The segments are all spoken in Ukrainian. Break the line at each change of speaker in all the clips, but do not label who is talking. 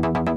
Thank you.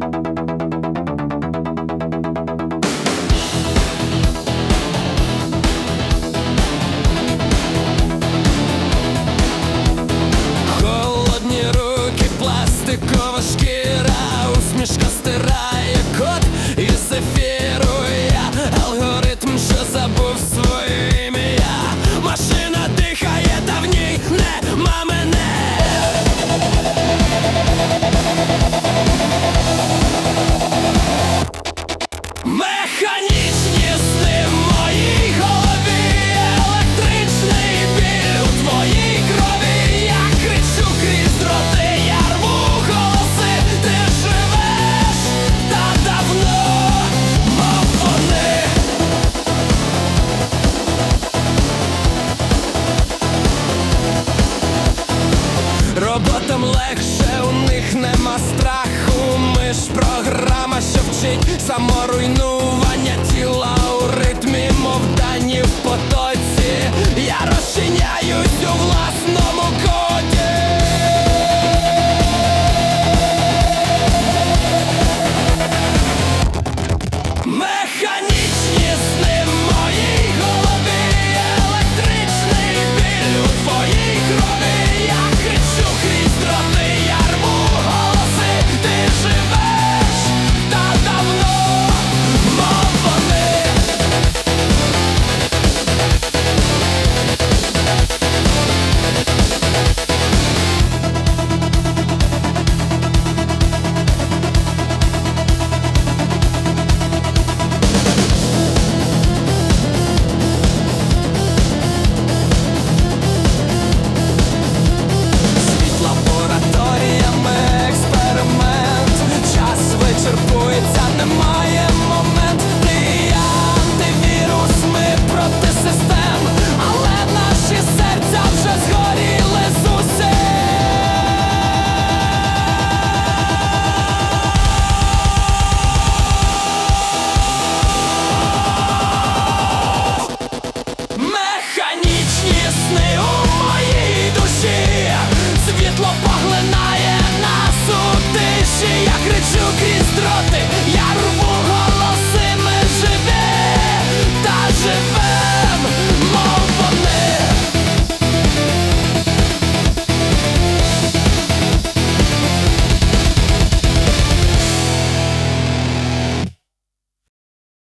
легше, у них нема страху, ми ж програма, що вчить саморуйнування тіла у ритмі, мов дані в потоці. Я розчиняюсь у власному.